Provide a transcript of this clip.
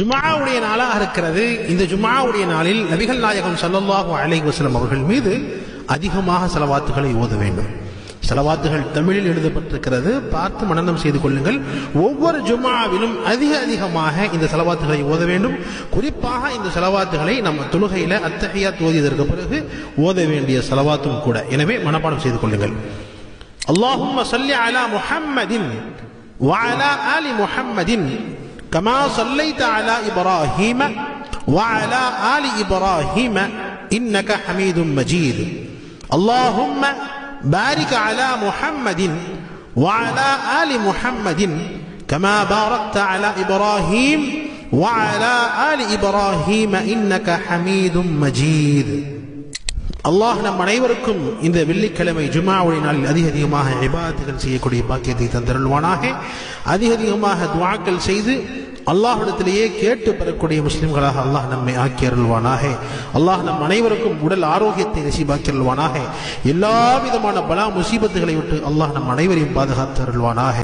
ஜுமாவுடைய நாளாக இருக்கிறது இந்த ஜுமாவுடைய நாளில் நபிகள் நாயகம் ஸல்லல்லாஹு அலைஹி வஸல்லம் அவர்கள் மீது அதிகமாக செலவாத்துகளை ஓத வேண்டும் செலவாத்துகள் தமிழில் எழுதப்பட்டிருக்கிறது பார்த்து மனனம் செய்து கொள்ளுங்கள் ஒவ்வொரு ஜுமாவிலும் அதிக அதிகமாக இந்த செலவாத்துகளை ஓத வேண்டும் குறிப்பாக இந்த செலவாத்துகளை நம்ம தொழுகையில அத்தகையாத் ஓதியதற்கு பிறகு ஓத வேண்டிய செலவாத்தும் கூட எனவே மனப்பாடம் செய்து கொள்ளுங்கள் اللهم صل على محمد وعلى آل محمد كما صليت على إبراهيم وعلى آل إبراهيم إنك حميد مجيد اللهم بارك على محمد وعلى آل محمد كما باركت على إبراهيم وعلى آل إبراهيم إنك حميد مجيد அல்லாஹ் நம் அனைவருக்கும் இந்த வெள்ளிக்கிழமை ஜுமாவுடைய நாளில் அதிக அதிகமாக இபாதத்துகள் செய்யக்கூடிய பாக்கியத்தை தந்தருள்வானாக அதிக அதிகமாக துவாக்கள் செய்து அல்லாஹிடத்திலேயே கேட்டு பெறக்கூடிய முஸ்லிம்களாக அல்லாஹ் நம்மை ஆக்கி அருள்வானாக. அல்லாஹ் நம் அனைவருக்கும் உடல் ஆரோக்கியத்தை நசிபாக்கி அருள்வானாக. எல்லா விதமான பலா முசீபத்துகளை விட்டு அல்லாஹ் நம் அனைவரையும் பாதுகாத்து அருள்வானாக.